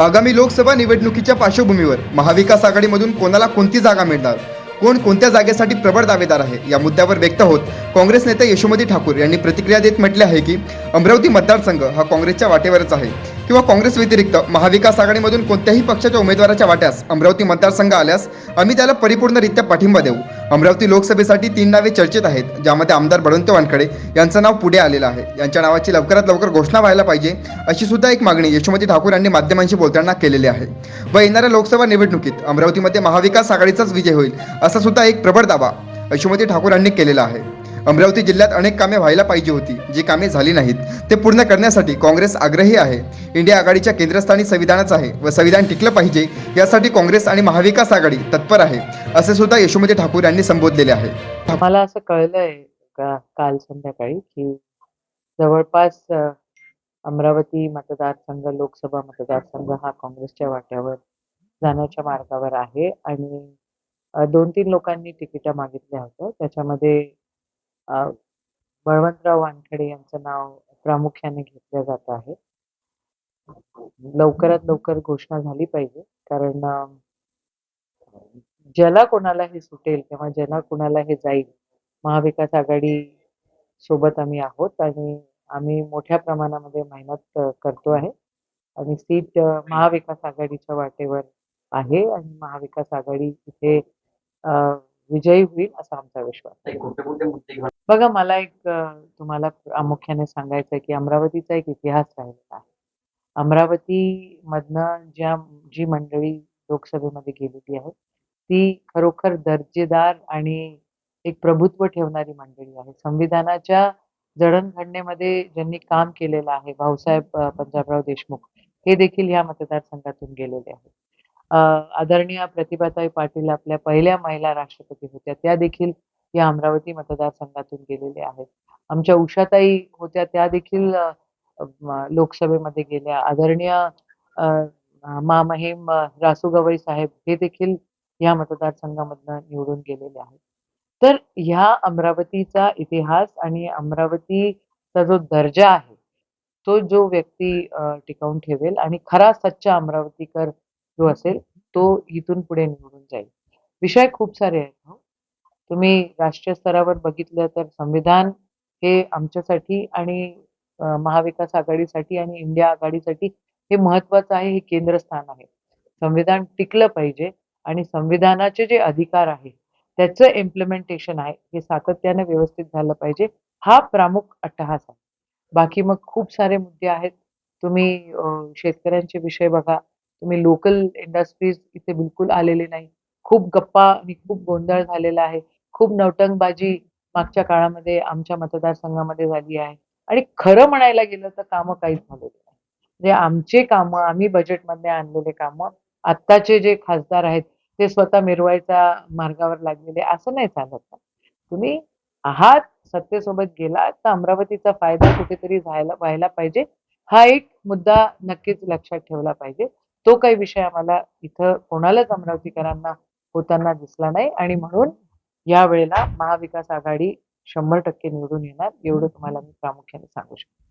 आगामी लोकसभा निवडणुकीच्या पार्श्वभूमीवर महाविकास आघाडीमधून कोणाला कोणती जागा मिळणार? कोण कोणत्या जागेसाठी प्रबळ दावेदार आहे? या मुद्द्यावर व्यक्त होत काँग्रेस नेते यशोमती ठाकूर यांनी प्रतिक्रिया देत म्हटले आहे की अमरावती मतदारसंघ हा काँग्रेसच्या वाटेवरच आहे. किंवा काँग्रेस व्यतिरिक्त महाविकास आघाडीमधून कोणत्याही पक्षाच्या उमेदवाराच्या वाट्यास अमरावती मतदारसंघ आल्यास आम्ही त्याला परिपूर्णरित्या पाठिंबा देऊ. अमरावती लोकसभेसाठी तीन नावे चर्चेत आहेत ज्यामध्ये आमदार बळवंत वानखडे यांचं नाव पुढे आलेलं आहे. यांच्या नावाची लवकरात लवकर घोषणा व्हायला पाहिजे अशी सुद्धा एक मागणी यशोमती ठाकूर यांनी माध्यमांशी बोलताना केलेली आहे. व येणाऱ्या लोकसभा निवडणुकीत अमरावतीमध्ये महाविकास आघाडीचाच विजय होईल असा सुद्धा एक प्रबळ दावा यशोमती ठाकूर यांनी केलेला आहे. अमरावती जिल्ह्यात अनेक कामे व्हायला पाहिजे होती. जी कामे झाली नाहीत ते पूर्ण करण्यासाठी काँग्रेस आग्रही आहे. इंडिया आघाडीच्या केंद्रस्थानी संविधानच आहे व संविधान टिकलं पाहिजे यासाठी काँग्रेस आणि महाविकास आघाडी तत्पर आहे असे सुद्धा यशोमती ठाकूर यांनी संबोधलेले आहे. मला असं कळलंय का काल संध्याकाळी की जवळपास अमरावती मतदारसंघ लोकसभा मतदारसंघ हा काँग्रेसच्या वाट्यावर जाण्याच्या मार्गावर आहे आणि दोन तीन लोकांनी तिकीट मागितल्या होत्या. त्याच्यामध्ये अ, बळवंतराव वानखेडे यांचं नाव प्रामुख्याने घेतलं जात आहे. लवकरात लवकर घोषणा झाली पाहिजे कारण अ, ज्याला कोणाला हे सुटेल किंवा ज्याला कोणाला हे जाईल महाविकास आघाडी सोबत आम्ही आहोत आणि आम्ही मोठ्या प्रमाणामध्ये मेहनत अ, करतो आहे. आणि सीट अ, महाविकास आघाडीच्या वाटेवर आहे आणि महाविकास आघाडी इथे अ, विजयी होईल असा आमचा विश्वास बघा मला एक तुम्हाला प्रामुख्याने सांगायचं आहे की अमरावतीचा एक इतिहास राहिलेला आहे. अमरावती मधनं ज्या जी मंडळी लोकसभेमध्ये गेलेली आहे ती खरोखर दर्जेदार आणि एक प्रभुत्व ठेवणारी मंडळी आहे. संविधानाच्या जडणघडणेमध्ये ज्यांनी काम केलेलं आहे भाऊसाहेब पंजाबराव देशमुख हे देखील या मतदारसंघातून गेलेले आहेत. आदरणीय प्रतिभाताई पाटील आपल्या पहिल्या महिला राष्ट्रपती होत्या. त्या देखील या अमरावती मतदारसंघातून गेलेल्या आहेत. आमच्या उषाताई होत्या त्या देखील लोकसभेमध्ये गेल्या. आदरणीय अ, रासू गवई साहेब हे देखील या मतदारसंघामधनं निवडून गेलेले आहेत. तर ह्या अमरावतीचा इतिहास आणि अमरावतीचा जो दर्जा आहे तो जो व्यक्ती टिकवून ठेवेल आणि खरा सच्चा अमरावतीकर जो असेल तो इथून पुढे निवडून जाईल. विषय खूप सारे आहेत हो. तुम्ही राष्ट्रीय स्तरावर बघितलं तर संविधान हे आमच्यासाठी आणि महाविकास आघाडीसाठी आणि इंडिया आघाडीसाठी हे महत्वाचं आहे हे केंद्रस्थान आहे. संविधान टिकलं पाहिजे आणि संविधानाचे जे अधिकार आहे त्याचं इम्प्लिमेंटेशन आहे हे सातत्याने व्यवस्थित झालं पाहिजे हा प्रामुख अट्टहास आहे. बाकी मग खूप सारे मुद्दे आहेत. तुम्ही शेतकऱ्यांचे विषय बघा तुम्ही लोकल इंडस्ट्रीज इथे बिलकुल आलेले नाही. खूप गप्पा आणि खूप गोंधळ झालेला आहे. खूप नवटंगबाजी मागच्या काळामध्ये आमच्या मतदारसंघामध्ये झाली आहे. आणि खरं म्हणायला गेलं तर कामं काहीच झालेली नाही. म्हणजे आमचे कामं आम्ही बजेटमध्ये आणलेले कामं आत्ताचे जे खासदार आहेत ते स्वतः मिरवायच्या मार्गावर लागलेले असं नाही चालत. ना तुम्ही आहात सत्तेसोबत गेलात तर अमरावतीचा फायदा कुठेतरी व्हायला व्हायला पाहिजे. हा एक मुद्दा नक्कीच लक्षात ठेवला पाहिजे. तो काही विषय आम्हाला इथं कोणालाच अमरावतीकरांना होताना दिसला नाही. आणि म्हणून या वेळेला महाविकास आघाडी शंभर टक्के निवडून येणार एवढं तुम्हाला मी प्रामुख्याने सांगू शकतो.